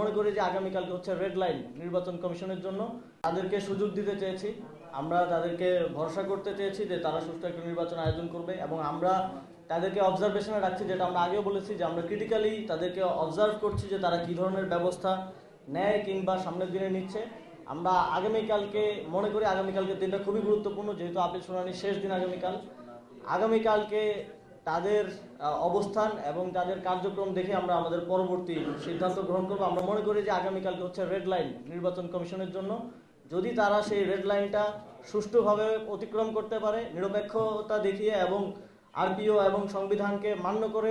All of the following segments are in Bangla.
মনে করি যে আগামীকালকে হচ্ছে রেড লাইন নির্বাচন কমিশনের জন্য। তাদেরকে সুযোগ দিতে চেয়েছি। আমরা তাদেরকে ভরসা করতে চেয়েছি যে তারা সুষ্ঠু একটা নির্বাচন আয়োজন করবে এবং আমরা তাদেরকে অবজারভেশনে রাখছি, যেটা আমরা আগেও বলেছি যে আমরা ক্রিটিক্যালি তাদেরকে অবজার্ভ করছি যে তারা কী ধরনের ব্যবস্থা নেয় কিংবা সামনের দিনে নিচ্ছে। আমরা আগামীকালকে, মনে করি আগামীকালকে দিনটা খুবই গুরুত্বপূর্ণ, যেহেতু আপিল শুনানির শেষ দিন আগামীকাল। আগামীকালকে তাদের অবস্থান এবং তাদের কার্যক্রম দেখে আমরা আমাদের পরবর্তী সিদ্ধান্ত গ্রহণ করব। আমরা মনে করি যে আগামীকালকে হচ্ছে রেড লাইন নির্বাচন কমিশনের জন্য। যদি তারা সেই রেড লাইনটা সুষ্ঠুভাবে অতিক্রম করতে পারে, নিরপেক্ষতা দেখিয়ে এবং আরপিও এবং সংবিধানকে মান্য করে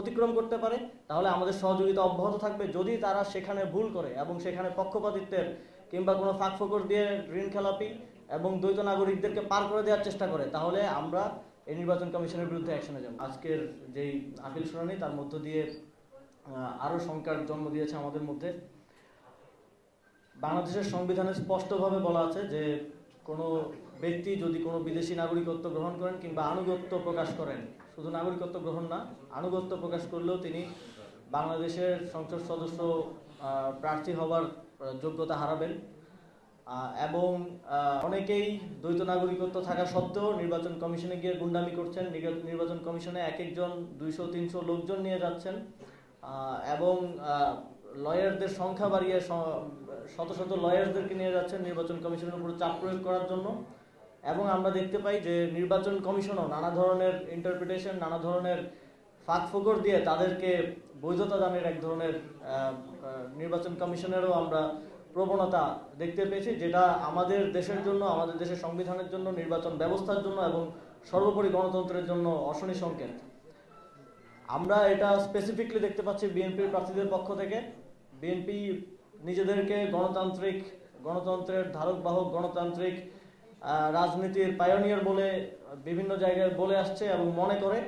অতিক্রম করতে পারে, তাহলে আমাদের সহযোগিতা অব্যাহত থাকবে। যদি তারা সেখানে ভুল করে এবং সেখানে পক্ষপাতিত্বের কিংবা কোনো ফাঁক ফোকর দিয়ে ঋণ খেলাপি এবং দ্বৈত নাগরিকদেরকে পার করে দেওয়ার চেষ্টা করে, তাহলে আমরা এই নির্বাচন কমিশনের বিরুদ্ধে অ্যাকশনে যাব। আজকের যেই আপিল শুনানি তার মধ্য দিয়ে আরও আরও শঙ্কার জন্ম দিয়েছে আমাদের মধ্যে। বাংলাদেশের সংবিধানে স্পষ্টভাবে বলা আছে যে কোনো ব্যক্তি যদি কোনো বিদেশি নাগরিকত্ব গ্রহণ করেন কিংবা আনুগত্য প্রকাশ করেন শুধু নাগরিকত্ব গ্রহণ না আনুগত্য প্রকাশ করলেও তিনি বাংলাদেশের সংসদ সদস্য প্রার্থী আহ, যোগ্যতা হারাবেন। এবং অনেকেই দ্বৈত নাগরিকত্ব থাকা সত্ত্বেও নির্বাচন কমিশনে গিয়ে গুন্ডামি করছেন। নির্বা- নির্বাচন কমিশনে এক একজন দুইশো, তিনশো লোকজন নিয়ে যাচ্ছেন। এবং লয়ারদের সংখ্যা বাড়িয়ে শত শত লয়ারদেরকে নিয়ে যাচ্ছেন নির্বাচন কমিশনের উপর চাপ প্রয়োগ করার জন্য। এবং আমরা দেখতে পাই যে নির্বাচন কমিশনও নানা ধরনের ইন্টারপ্রিটেশন নানা ধরনের ফাঁক ফোকর দিয়ে তাদেরকে বৈধতা দানের এক ধরনের নির্বাচন কমিশনেরও আমরা প্রবণতা দেখতে পেয়েছি, যেটা আমাদের দেশের জন্য, আমাদের দেশের সংবিধানের জন্য, নির্বাচন ব্যবস্থার জন্য এবং সর্বোপরি গণতন্ত্রের জন্য অশনি সংকেত। আমরা এটা স্পেসিফিকলি দেখতে পাচ্ছি বিএনপির প্রার্থীদের পক্ষ থেকে। বিএনপি নিজেদেরকে গণতান্ত্রিক, গণতন্ত্রের ধারক বাহক গণতান্ত্রিক রাজনীতির পায়োনিয়ার বলে বিভিন্ন জায়গায় বলে আসছে এবং মনে করে।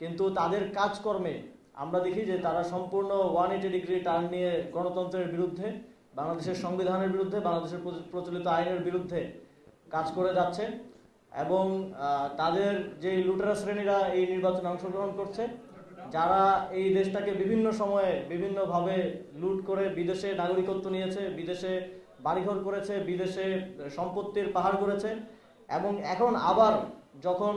কিন্তু তাদের কাজকর্মে আমরা দেখি যে তারা সম্পূর্ণ ওয়ান এইটি ডিগ্রি টার্ন নিয়ে গণতন্ত্রের বিরুদ্ধে বাংলাদেশের সংবিধানের বিরুদ্ধে, বাংলাদেশের প্রচ- প্রচলিত আইনের বিরুদ্ধে কাজ করে যাচ্ছে এবং তাদের যে লুটেরা শ্রেণীরা এই নির্বাচনে অংশগ্রহণ করছে, যারা এই দেশটাকে বিভিন্ন সময়ে বিভিন্নভাবে লুট করে বিদেশে নাগরিকত্ব নিয়েছে, বিদেশে বাড়িঘর করেছে, বিদেশে সম্পত্তির পাহাড় করেছে এবং এখন আবার যখন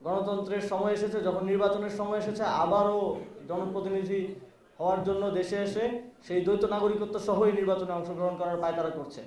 গণতন্ত্রের সময় এসেছে, যখন নির্বাচনের সময় এসেছে, আবারও জনপ্রতিনিধি হওয়ার জন্য দেশে এসে সেই দ্বৈত নাগরিকত্ব সহই নির্বাচনে অংশগ্রহণ করার পায়তারা করছে।